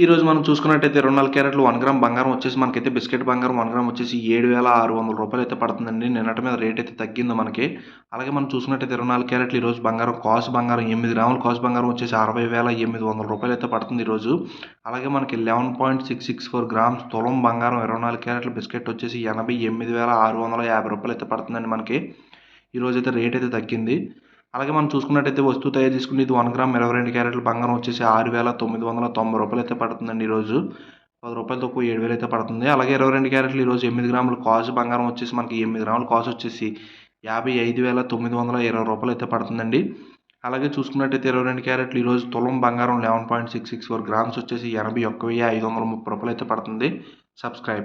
ఈ రోజు మనం చూసుకున్నట్టయితే రెండు నాలుగు క్యారెట్లు వన్ గ్రామ్ బంగారం వచ్చేసి మనకైతే బిస్కెట్ బంగారం వన్ గ్రామ్ వచ్చేసి ఏడు వేల ఆరు వందల రూపాయలు అయితే పడుతుందండి. నిన్నటి మీద రేట్ అయితే తగ్గింది మనకి. అలాగే మనం చూసుకున్నట్టయితే ఇరవై నాలుగు క్యారెట్లు ఈరోజు బంగారం కాసు బంగారం ఎనిమిది గ్రాములు కాసు బంగారం వచ్చేసి అరవై వేల ఎనిమిది వందల రూపాయలు అయితే పడుతుంది ఈరోజు అలాగే మనకి eleven point six six four grams తులం బంగారం ఇరవై నాలుగు క్యారెట్లు బిస్కెట్ వచ్చేసి ఎనభై ఎనిమిది వేల ఆరు వందల యాభై రూపాయలు అయితే పడుతుందండి మనకి. ఈరోజు అయితే రేట్ అయితే తగ్గింది. అలాగే మనం చూసుకున్నట్టయితే వస్తువు తయారు చేసుకుని ఇది వన్ గ్రామ్ ఇరవై రెండు క్యారెట్ల బంగారం వచ్చేసి ఆరు వేల తొమ్మిది వందల తొంభై రూపాయలు అయితే పడుతుందండి ఈరోజు పది రూపాయలు తక్కువ ఏడు వేలు అయితే పడుతుంది. అలాగే ఇరవై రెండు క్యారెట్లు ఈరోజు ఎనిమిది గ్రాముల కాసు బంగారం వచ్చేసి మనకి ఎనిమిది గ్రాముల కాసు వచ్చేసి యాభై ఐదు వేల తొమ్మిది వందల ఇరవై రూపాయలు అయితే పడుతుందండి. అలాగే చూసుకున్నట్టయితే ఇరవై రెండు క్యారెట్లు ఈరోజు తులం బంగారం eleven point six six four grams వచ్చేసి ఎనభై ఒక్క వెయ్యి ఐదు వందల ముప్పై రూపాయలు అయితే పడుతుంది. సబ్స్క్రైబ్